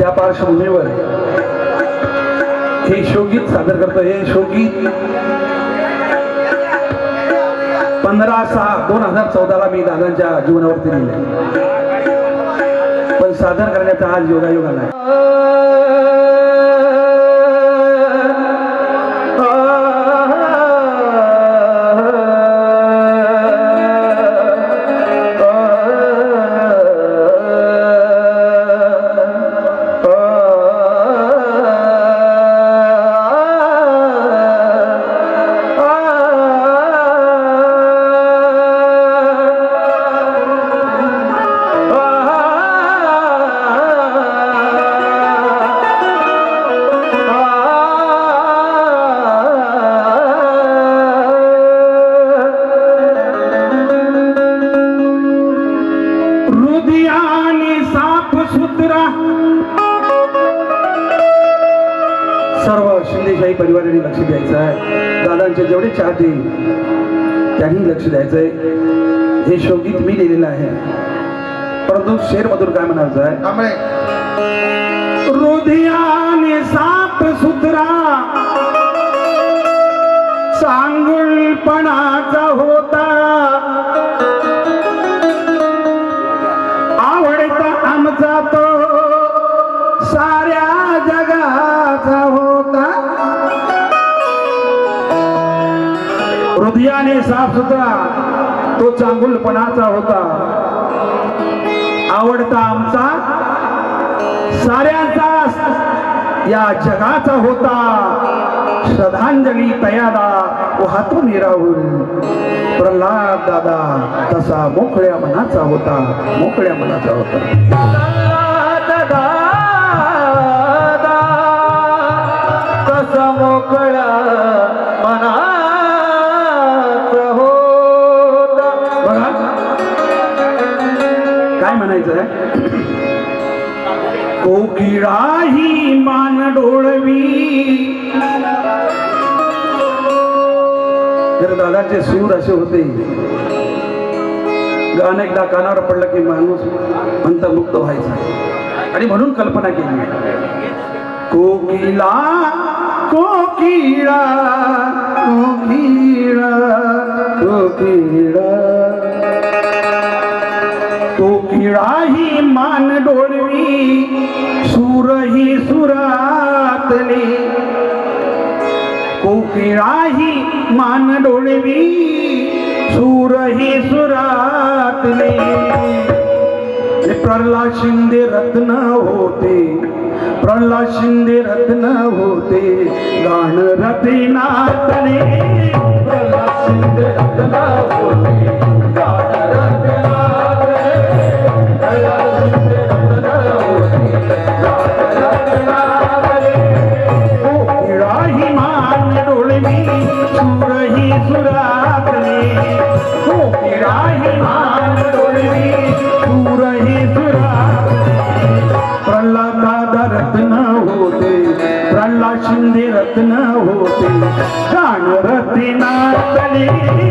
त्या पार्श्वभूमीवर हे शोकगीत सादर करतो हे शोकगीत पंधरा सहा दोन हजार चौदाला मी दादांच्या जीवनावरती लिहिले पण सादर करण्याचा आज योगायोग आला सुत्रा सर्व शिंदेशाही परिवाराने लक्ष द्यायचं आहे. दादांचे जेवढे चाहते त्यांनी लक्ष द्यायचंय. हे शोगीत मी लिहिलेलं आहे. परंतु शेर मधून काय म्हणायचं आहे? त्यामुळे हृदयाने साप सुत्रा चांगुलपणाचा होता. आणि साफ सुद्धा तो चांगुलपणाचा होता. आवडता आमचा साऱ्यांचा या जगाचा होता. श्रद्धांजली तयादा वाहतून राहुल प्रल्हाद दादा तसा मोकळ्या मनाचा होता मोकळ्या मनाचा होता. तसा कोकिळाही मान डोळवी. तर दादाचे सूर असे होते गाणं एकदा कानावर पडलं की माणूस अंतर्मुक्त व्हायचा. आणि म्हणून कल्पना केली. कोकिला कोकिळा कोकिळा कोकिळा कोकिळाही मान डोळवी सुरही सुरातले. कोकिळाही मान डोळवी सुरही सुरातले. प्रल्हाद शिंदे रत्न होते प्रल्हाद शिंदे रत्न होते. गाण रत्नातले. प्रल्हाद शिंदे रत्न होते. गाण रत्नातले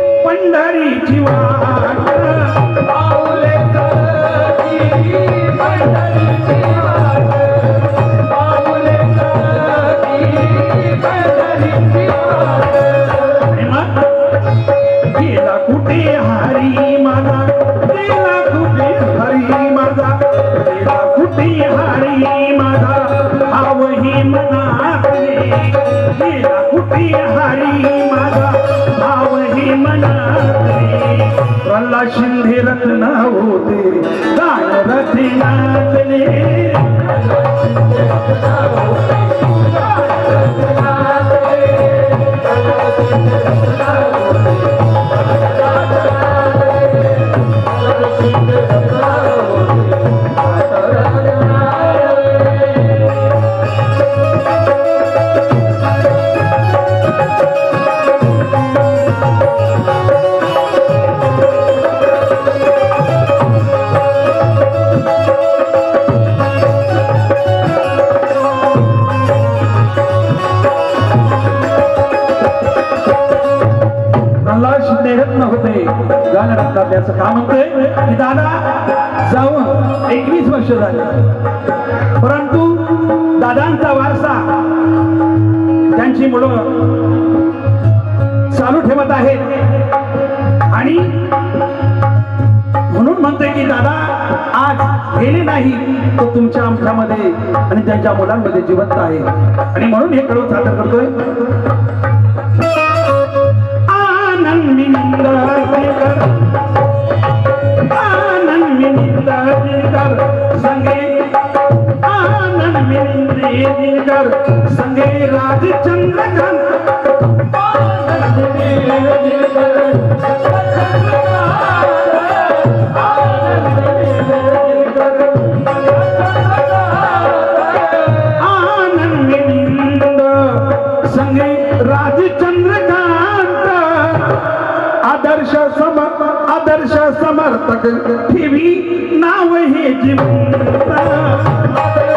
पंढरीची वाट पाऊले चलती पंढरीची वाट. पाऊले चलती पंढरीची वाट. आणि मग गेला कुठे हरी माझा गेला कुठे हरी माझा गेला कुठे हरी माझा. गेला कुठे हरी प्रल्हाद शिंदे रत्न होते गाण रथे नाचले you. जाऊन एकवीस वर्ष झाले. परंतु दादांचा वारसा त्यांची मुलं चालू ठेवत आहेत. आणि म्हणून म्हणते की दादा आज गेले नाही तो तुमच्या आमच्यामध्ये आणि त्यांच्या मुलांमध्ये जिवंत आहे. आणि म्हणून हे कळून सादर करतोय. आनंद आनंद कर संगे संगे राजचंद्रकांत आदर्श सम आदर्श समर्थक ठेवी नाव हे जिवंत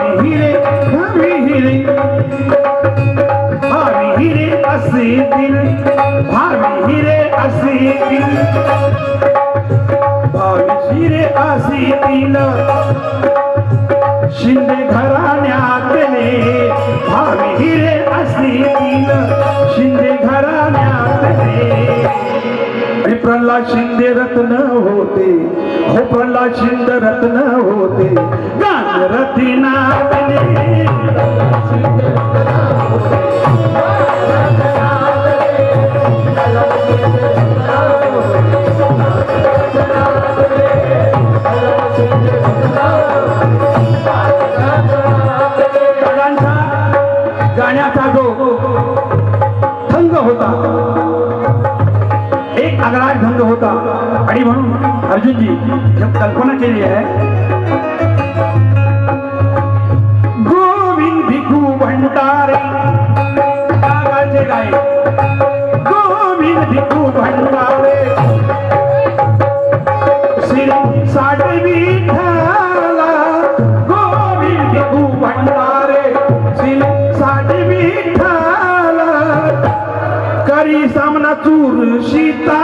हिरे भावी हिरे. भावी हिरे असे दिल भावी हिरे असे दिल. भावी हिरे असे दिल. शिंदे घराण्यातले भावी हिरे असे दिल. शिंदे घराण्यातले. आणि प्रल्हाद शिंदे रत्न होते हो प्रल्हाद शिंदे रत्न होते. गाण्याचा जो ढंग होता एक आगळा ढंग होता. आणि म्हणून अर्जुनजी कल्पना केली आहे गोविंद भिकू भंडारे श्री साडे विठ्ठला गोविंद भिकू भंडारे श्री साडे विठ्ठला करी सामना चूर सीता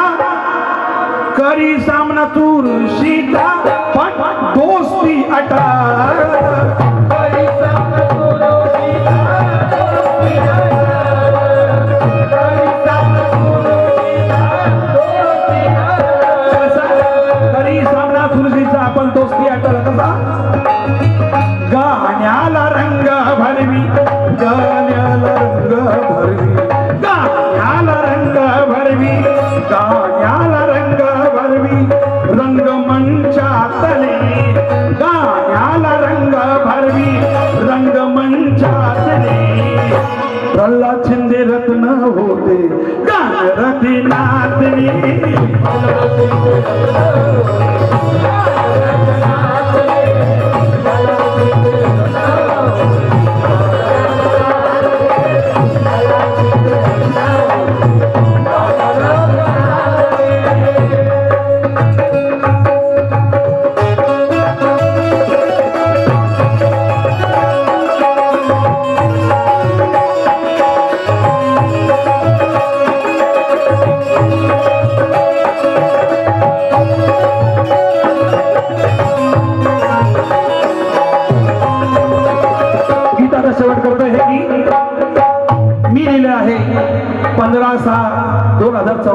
करी सामना चूर सीता पण दोस्ती अटा गोष्टी आठवला कसा? गाण्याला रंग भरवी गाण्याला रंग भरवी. गाण्याला रंग भरवी गाण्याला रंग भरवी. रंगमंचातले गाण्याला रंग भरवी. रंगमंचातले प्रल्हाद छिंदे रत्न होते गाण रथी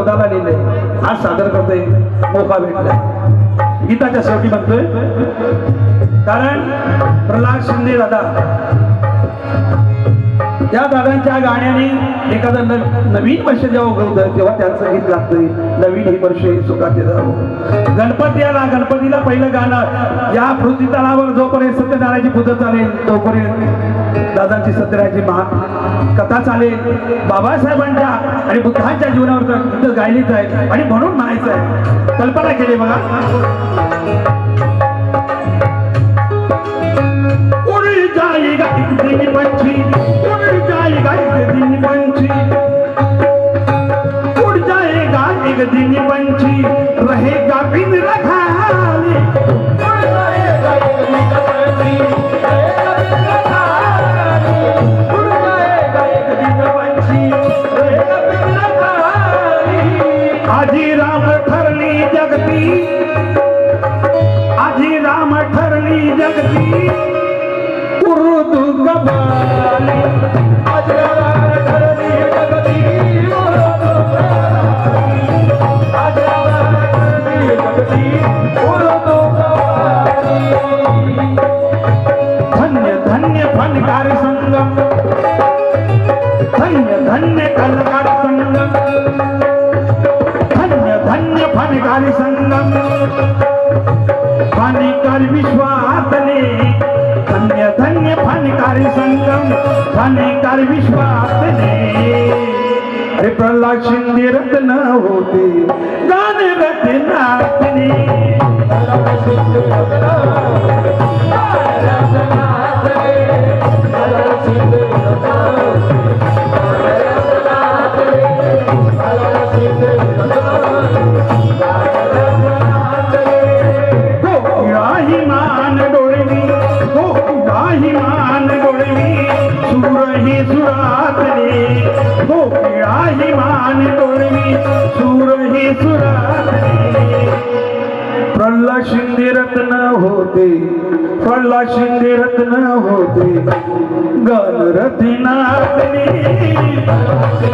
चौदाला लिहिले आज सादर करतोय मोका भेटलाय. गीताच्या शेवटी म्हणतोय कारण प्रल्हाद शिंदे दादा त्या दादांच्या गाण्याने एखादं न- नवीन वर्ष जेव्हा उगवतं तेव्हा त्यांचं गीत लागतंय नवीन हे वर्ष हे सुखाचे जावं. गणपती आला गणपतीला पहिलं गाणं. या पृथ्वी तळावर जोपर्यंत सत्यनारायणची पूजा चालेल तोपर्यंत दादांची सत्यनारायणची महा कथा चालेल. बाबासाहेबांच्या आणि बुद्धांच्या जीवनावर तर गीतं गायलीच आहे आणि म्हणून म्हणायचं आहे. कल्पना केली बघा. জায়গায় দিন বঞ্চি ওর জায়গায় দিন বঞ্চি ওর জায়গায় দিন বঞ্চি फनिकार संगम फनिकार विश्वातले अरे प्रल्हाद शिंदे रत्न होते गान रत्नातले गोकुळाही ही सुरातली? सुरातले ही मान तोडवी सूर ही सुरातली. प्रल्हाद शिंदे रत्न होते प्रल्हाद शिंदे रत्न होते गण रत्नातले प्रल्हाद